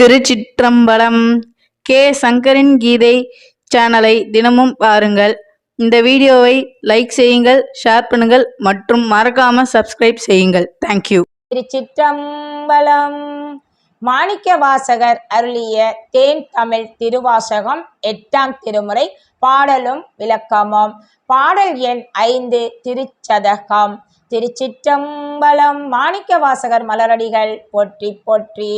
திருச்சிற்றம்பலம் K. சங்கரின் கீதை சேனலை தினமும் பாருங்கள். இந்த வீடியோவை லைக் செய்யுங்கள் ஷேர் பண்ணுங்கள் மற்றும் மறக்காம சப்ஸ்கிரைப் செய்யுங்கள். தேங்க்யூ திருச்சிற்றம்பலம் மாணிக்க வாசகர் அருளிய தேன் தமிழ் திருவாசகம் எட்டாம் திருமுறை பாடலும் விளக்கமும். பாடல் எண் ஐந்து திருச்சதகம். திருச்சிற்றம்பலம் மாணிக்க வாசகர் மலரடிகள் போற்றி போற்றி.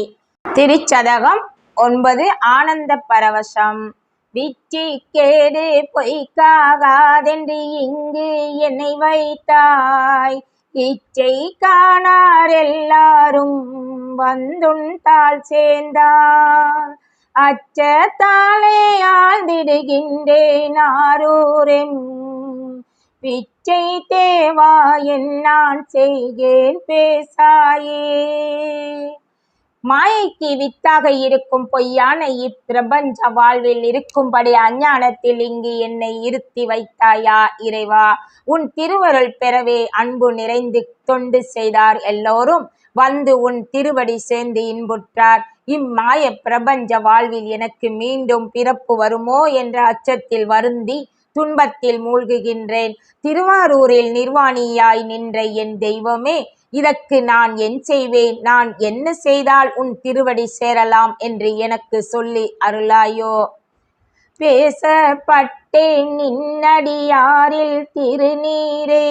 திருச்சதகம் ஒன்பது ஆனந்த பரவசம். விச்சி கேடு பொய்க்காகாதென்று இங்கு என்னை வைத்தாய். இச்சை காணார் எல்லாரும் வந்துன் தாள் சேர்ந்தார். அச்சத்தாலே ஆழ்ந்திடுகின்றேன் ஆரூரெம் பிச்சை தேவா என் நான் செய்கேன் பேசாயே. மாயைக்கு வித்தாக இருக்கும் பொய்யான இப்பிரபஞ்ச வாழ்வில் இருக்கும்படி அஞ்ஞானத்தில் இங்கு என்னை இருத்தி வைத்தாயா இறைவா? உன் திருவருள் பெறவே அன்பு நிறைந்து தொண்டு செய்தார் எல்லோரும். வந்து உன் திருவடி சேர்ந்து இன்புற்றார். இம்மாய பிரபஞ்ச வாழ்வில் எனக்கு மீண்டும் பிறப்பு வருமோ என்ற அச்சத்தில் வருந்தி துன்பத்தில் மூழ்குகின்றேன். திருவாரூரில் நிர்வாணியாய் நின்ற என் தெய்வமே இதற்கு நான் என் செய்வேன். நான் என்ன செய்தால் உன் திருவடி சேரலாம் என்று எனக்கு சொல்லி அருளாயோ. பேசப்பட்டேன் நின்னடியாரில் திருநீரே.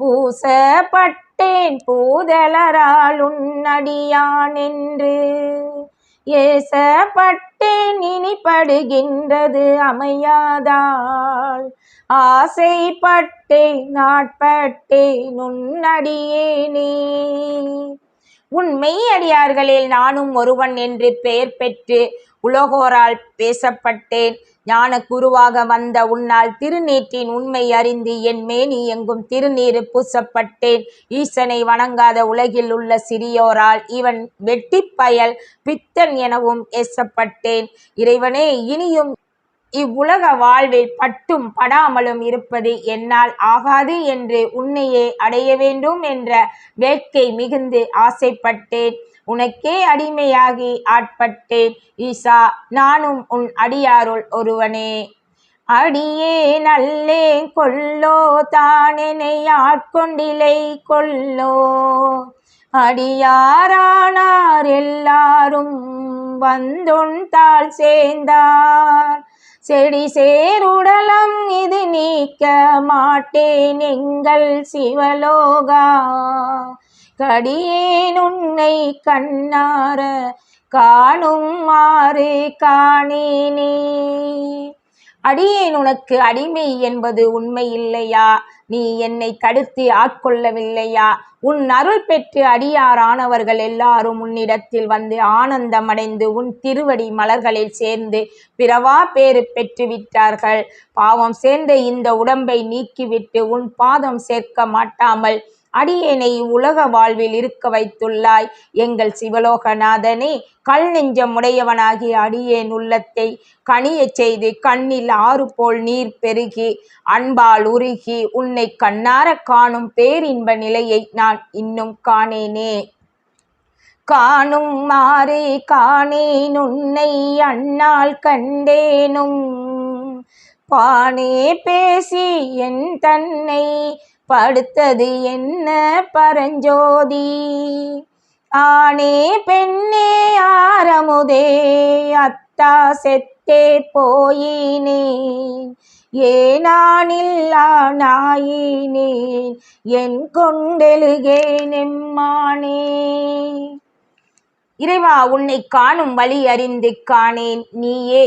பூசப்பட்டேன் பூதலரால் உன்னடியான் என்று. ஏசப்பட்டே நினிப்படுகின்றது அமையாதாள். ஆசைப்பட்டே நாட்பட்டே நுண்ணடியேனே. உன் மெய்யடியார்களில் நானும் ஒருவன் என்று பெயர் பெற்று உலகோரால் பேசப்பட்டேன். ஞான குருவாக வந்த உன்னால் திருநீற்றின் உண்மை அறிந்து என் மேனி எங்கும் திருநீர் பூசப்பட்டேன். ஈசனை வணங்காத உலகில் உள்ள சிறியோரால் இவன் வெட்டி பயல் பித்தன் எனவும் ஏசப்பட்டேன். இறைவனே இனியும் இவ்வுலக வாழ்வில் பட்டும் படாமலும் இருப்பது என்னால் ஆகாது என்று உன்னையே அடைய வேண்டும் என்ற வேட்கை மிகுந்து ஆசைப்பட்டேன். உனக்கே அடிமையாகி ஆட்பட்டேன். ஈசா நானும் உன் அடியாருள் ஒருவனே. அடியே நல்லே கொல்லோ தானெனை ஆட்கொண்டிலை கொல்லோ. அடியாரானார் எல்லாரும் வந்துன் சேர்ந்தார். செடி சேருடலம் இது நீக்க மாட்டேன் எங்கள் சிவலோகா. கடியேன் உன்னை கண்ணார காணும் மாறு காணேனே. அடியேன் உனக்கு அடிமை என்பது உண்மை இல்லையா? நீ என்னை தடுத்து ஆட்கொள்ளவில்லையா? உன் அருள் பெற்று அடியாரானவர்கள் எல்லாரும் உன்னிடத்தில் வந்து ஆனந்தமடைந்து உன் திருவடி மலர்களில் சேர்ந்து பிறவா பேறு பெற்று விட்டார்கள். பாவம் சேர்ந்த இந்த உடம்பை நீக்கிவிட்டு உன் பாதம் சேர்க்க மாட்டாமல் அடியேனை உலக வாழ்வில் இருக்க வைத்துள்ளாய். எங்கள் சிவலோகநாதனே கல் நெஞ்சம் உடையவனாகிய அடியேன் உள்ளத்தை கனியச் செய்து கண்ணில் ஆறு போல் நீர் பெருகி அன்பால் உருகி உன்னை கண்ணார காணும் பேரின்ப நிலையை நான் இன்னும் காணேனே. காணும் மாறே காணேன் உன்னை அண்ணால் கண்டேனும். பானே பேசி என் தன்னை படுத்தது என்ன பரஞ்சோதி? ஆனே பெண்ணே ஆரமுதே அத்தா செத்தே போயினேன் ஏனானில்லா நாயினேன் என் கொண்டெழுகே நெம்மானே இறைவா உன்னை காணும் வழி அறிந்து காணேன். நீயே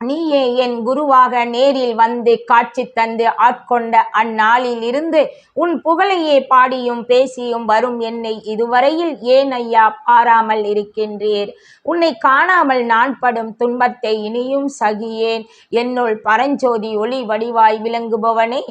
நீயே என் குருவாக நேரில் வந்து காட்சி தந்து ஆட்கொண்ட அந்நாளில் இருந்து உன் புகழையே பாடியும் பேசியும் வரும் என்னை இதுவரையில் ஏன் ஐயா பாராமல் இருக்கின்றீர்? உன்னை காணாமல் நான் படும் துன்பத்தை இனியும் சகியேன். என்னுள் பரஞ்சோதி ஒளி வடிவாய் விளங்குபவனே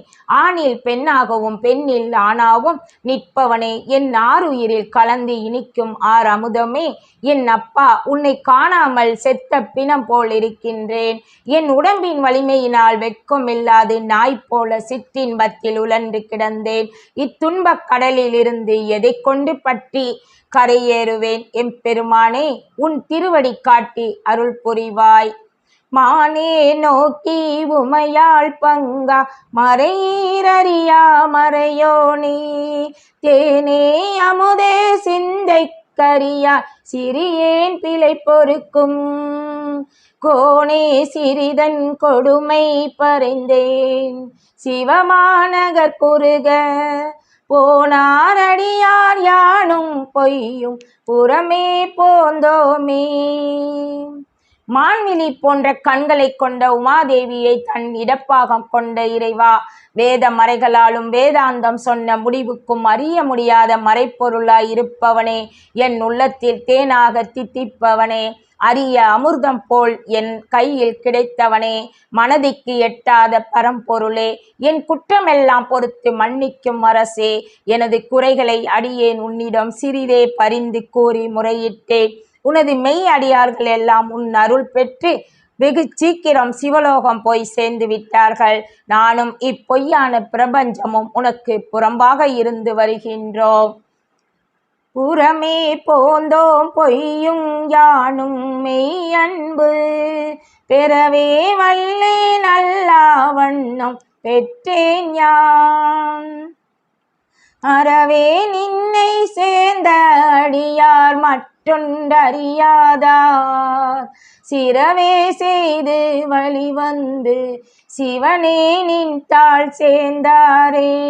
ஆணில் பெண்ணாகவும் பெண்ணில் ஆணாவும் நிற்பவனே என் ஆறுயிரில் கலந்து இனிக்கும் ஆர் அமுதமே என் அப்பா உன்னை காணாமல் செத்த பிணம் போல் இருக்கின்றேன். என் உடம்பின் வலிமையினால் வெட்கம் இல்லாது நாய் போல சிற்றின்பத்தில் உழன்று கிடந்தேன். இத்துன்பக் கடலில் இருந்து எதை கொண்டு பற்றி கரையேறுவேன்? எம்பெருமானே உன் திருவடி காட்டி அருள் புரிவாய். மானே நோக்கி உமையாள் பங்கா மறையீரறியா மறையோனே தேனே அமுதே சிந்தை கரியா சிறியேன் பிழை பொறுக்கும். கோணே சிறிதன் கொடுமை பறைந்தேன். சிவமாநகர் குறுக போனாரடியார் யானும் பொய்யும் புறமே போந்தோமே. மான்விழி போன்ற கண்களை கொண்ட உமாதேவியை தன் இடப்பாகம் கொண்ட இறைவா வேத மறைகளாலும் வேதாந்தம் சொன்ன முடிவுக்கும் அறிய முடியாத மறைப்பொருளாய் இருப்பவனே என் உள்ளத்தில் தேனாக தித்திப்பவனே. அரிய அமிர்தம் போல் என் கையில் கிடைத்தவனே மனதிற்கு எட்டாத பரம்பொருளே என் குற்றமெல்லாம் பொறுத்து மன்னிக்கும் அரசே எனது குறைகளை அடியேன் உன்னிடம் சிறிதே பரிந்து கூறி முறையிட்டேன். உனது மெய் அடியார்கள் எல்லாம் உன் அருள் பெற்று வெகு சீக்கிரம் சிவலோகம் போய் சேர்ந்து விட்டார்கள். நானும் இப்பொய்யான பிரபஞ்சமும் உனக்கு புறம்பாக இருந்து வருகின்றோம். உரமே போந்தோம் பொய்யும் யானும் மெய் அன்பு பெறவே வல்லே நல்லா வண்ணம் பெற்றேன் யான். அறவே நின்னை சேர்ந்த அடியார் மற்றொன்றறியாதார். சிறவே செய்து வழிவந்து சிவனே நின் தாள் சேர்ந்தாரே.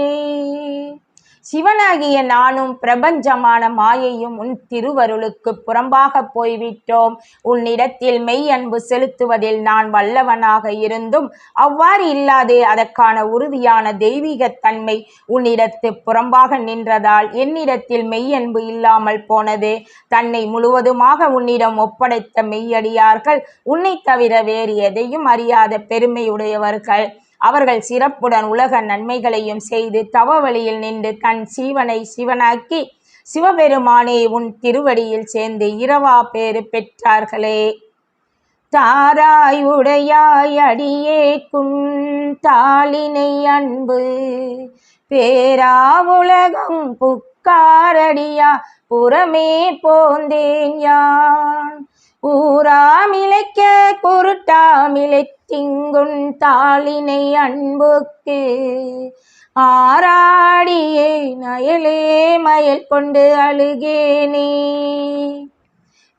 சிவனாகிய நானும் பிரபஞ்சமான மாயையும் உன் திருவருளுக்கு புறம்பாக போய்விட்டோம். உன்னிடத்தில் மெய் அன்பு செலுத்துவதில் நான் வல்லவனாக இருந்தும் அவ்வாறு இல்லாதே அதற்கான உறுதியான தெய்வீகத் தன்மை உன்னிடத்து புறம்பாக நின்றதால் என்னிடத்தில் மெய் அன்பு இல்லாமல் போனது. தன்னை முழுவதுமாக உன்னிடம் ஒப்படைத்த மெய்யடியார்கள் உன்னை தவிர வேறு எதையும் அறியாத பெருமையுடையவர்கள். அவர்கள் சிறப்புடன் உலக நன்மைகளையும் செய்து தவ வழியில் நின்று தன் சீவனை சிவனாக்கி சிவபெருமானே உன் திருவடியில் சேர்ந்து இரவா பேறு பெற்றார்களே. தாராய் உடையாய் அடியே தாளினை அன்பு பேரா உலகம் புக்காரடியா புறமே போந்தேன் யான். ஊராமிழைக்க குருட்டாமிழை திங்குன் தாளினை அன்புக்கு. ஆராடியே நயலே மயல் கொண்டு அழுகேனே.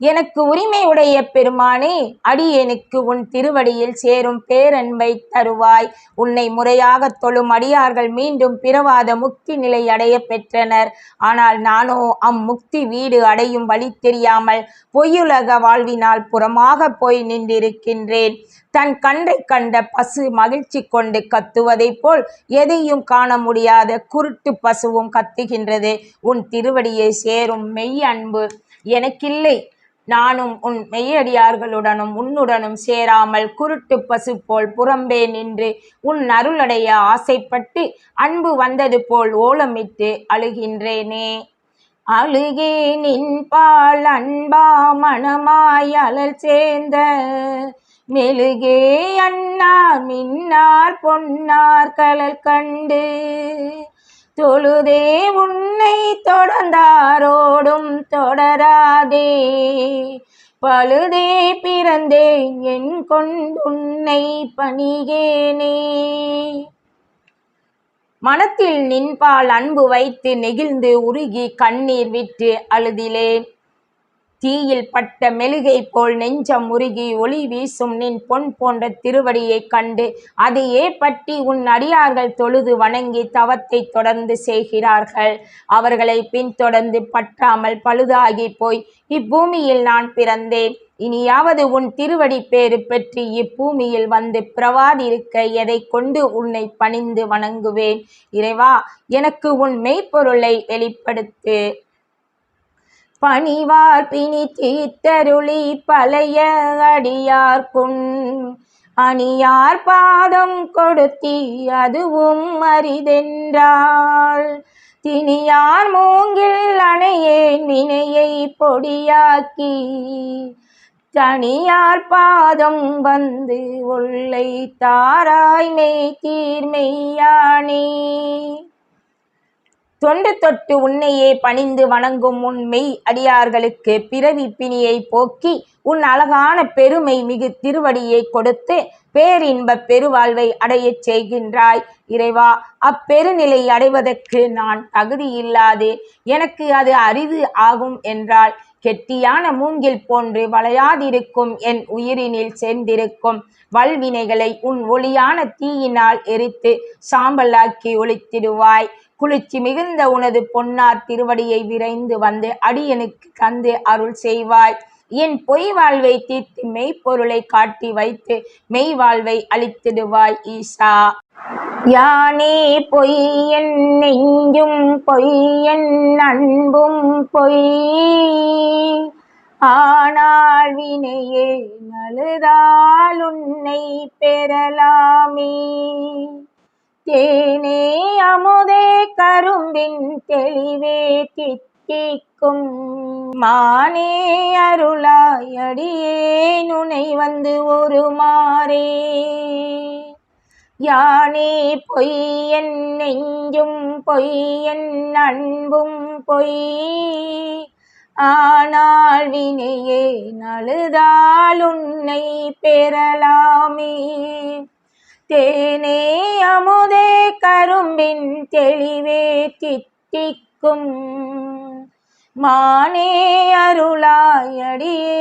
எனக்கு உரிமை உடைய பெருமானே அடியேனுக்கு உன் திருவடியில் சேரும் பேரன்பை தருவாய். உன்னை முறையாக தொழும் அடியார்கள் மீண்டும் பிறவாத முக்தி நிலை அடைய பெற்றனர். ஆனால் நானோ அம்முக்தி வீடு அடையும் வழி தெரியாமல் பொய்யுலக வாழ்வினால் புறமாக போய் நின்றிருக்கின்றேன். தன் கன்றை கண்ட பசு மகிழ்ச்சி கொண்டு கத்துவதைப் போல் எதையும் காண முடியாத குருட்டு பசுவும் கத்துகின்றது. உன் திருவடியை சேரும் மெய் அன்பு. எனக்கில்லை. நானும் உன் மெய்யடியார்களுடனும் உன்னுடனும் சேராமல் குருட்டு பசு போல் புறம்பே நின்று உன் அருளடைய ஆசைப்பட்டு அன்பு வந்தது போல் ஓலமிட்டு அழுகின்றேனே. அழுகே நின்பால் அன்பா மனமாய் அலல் சேர்ந்த மெழுகே அன்னார் மின்னார் பொன்னார் கலல் கண்டு தொழுதே உன்னை தொடர்ந்தாரோடும் தொடராதே. பழுதே பிறந்தேன் என் கொண்டுன்னை பணிகேனே. மனத்தில் நின்பால் அன்பு வைத்து நெகிழ்ந்து உருகி கண்ணீர் விட்டு அழுதிலேன் தீயில் பட்ட மெழுகை போல் நெஞ்சம் உருகி ஒளி வீசும் நின் பொன் போன்ற திருவடியைக் கண்டு அதையே பற்றி உன் அடியார்கள் தொழுது வணங்கி தவத்தை தொடர்ந்து செய்கிறார்கள். அவர்களை பின்தொடர்ந்து பற்றாமல் பழுதாகி போய் இப்பூமியில் நான் பிறந்தேன். இனியாவது உன் திருவடி பேறு பெற்று இப்பூமியில் வந்து பிரவாதிருக்க எதை கொண்டு உன்னை பணிந்து வணங்குவேன்? இறைவா எனக்கு உன் மெய்ப்பொருளை வெளிப்படுத்து. பணிவார் பிணி தீத்தருளி பழைய அடியார்க்குன் அணியார் பாதம் கொடுத்தி அதுவும் அரிதென்றாள். திணியார் மூங்கில் அணையேன் வினையை பொடியாக்கி தனியார் பாதம் வந்து உள்ளை தாராய்மை தீர்மையானே தொண்டு தொட்டு உன்னையே பணிந்து வணங்கும் உன் மெய் அடியார்களுக்கு பிறவி பிணியை போக்கி உன் அழகான பெருமை மிகு திருவடியை கொடுத்து பேரின்ப பெருவாழ்வை அடையச் செய்கின்றாய். இறைவா அப்பெருநிலை அடைவதற்கு நான் தகுதி இல்லாதே எனக்கு அது அரிது ஆகும் என்றால் கெட்டியான மூங்கில் போன்று வளையாதிருக்கும் என் உயிரினில் சேர்ந்திருக்கும் வல்வினைகளை உன் ஒளியான தீயினால் எரித்து சாம்பலாக்கி ஒளித்திடுவாய். குளிர்ச்சி மிகுந்த உனது பொன்னார் திருவடியை விரைந்து வந்து அடியனுக்கு தந்து அருள் செய்வாய். என் பொய் வாழ்வை தீர்த்து மெய்ப்பொருளை காட்டி வைத்து மெய் வாழ்வை அளித்திடுவாய் ஈசா. யானே பொய் என் நெஞ்சும் பொய் என் அன்பும் பொய். ஆனால் வினையே நழுதால் உன்னை பெறலாமே. தேனே அமுதே கரும்பின் தெளிவே தித்திக்கும். மானே அருளாயடியே நுனை வந்து ஒரு மாறே. யானே பொய்யன் நெஞ்சும் பொய்யன் அன்பும் பொய். ஆனால் வினையே நழுதால் உன்னை பெறலாமே. தேனே அமுதே கரும்பின் தெளிவே தித்திக்கும். மானே அருளாயடியே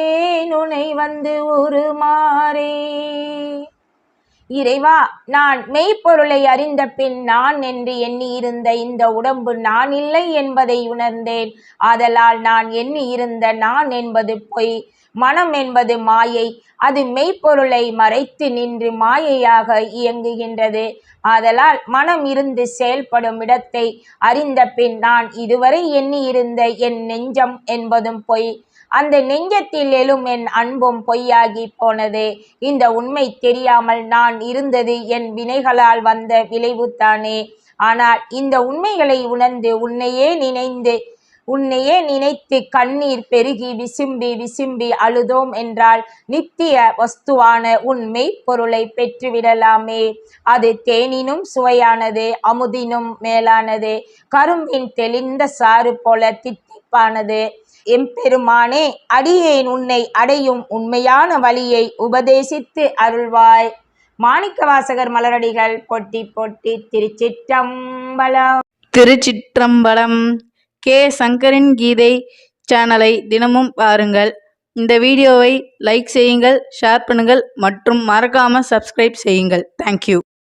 நுனை வந்து உருமாறே. இறைவா நான் மெய்ப்பொருளை அறிந்த பின் நான் என்று எண்ணியிருந்த இந்த உடம்பு நான் இல்லை என்பதை உணர்ந்தேன். ஆதலால் நான் எண்ணியிருந்த நான் என்பது பொய் மனம் என்பது மாயை. அது மெய்ப்பொருளை மறைத்து நின்று மாயையாக இயங்குகின்றது. ஆதலால் மனம் இருந்து செயல்படும் இடத்தை அறிந்த பின் நான் இதுவரை எண்ணியிருந்த என் நெஞ்சம் என்பதும் பொய். அந்த நெஞ்சத்தில் எழும் என் அன்பும் பொய்யாகி போனது. இந்த உண்மை தெரியாமல் நான் இருந்தது என் வினைகளால் வந்த விளைவுத்தானே. ஆனால் இந்த உண்மைகளை உணர்ந்து உன்னையே நினைந்து உன்னையே நினைத்து கண்ணீர் பெருகி விசும்பி விசும்பி அழுதோம் என்றால் நித்திய வஸ்துவான உன் மெய்ப்பொருளை பெற்றுவிடலாமே. அது தேனினும் சுவையானது அமுதினும் மேலானது. கரும்பின் தெளிந்த சாறு போல சிறப்பானது. எம்பெருமானே அடியேன் உன்னை அடையும் உண்மையான வழியை உபதேசித்து அருள்வாய். மாணிக்கவாசகர் மலரடிகள் பொட்டி பொட்டி திருச்சிற்றம்பலம். திருச்சிற்றம்பலம். கே. சங்கரின் கீதை சேனலை தினமும் பாருங்கள். இந்த வீடியோவை லைக் செய்யுங்கள் ஷேர் பண்ணுங்கள் மற்றும் மறக்காமல் சப்ஸ்கிரைப் செய்யுங்கள். தேங்க்யூ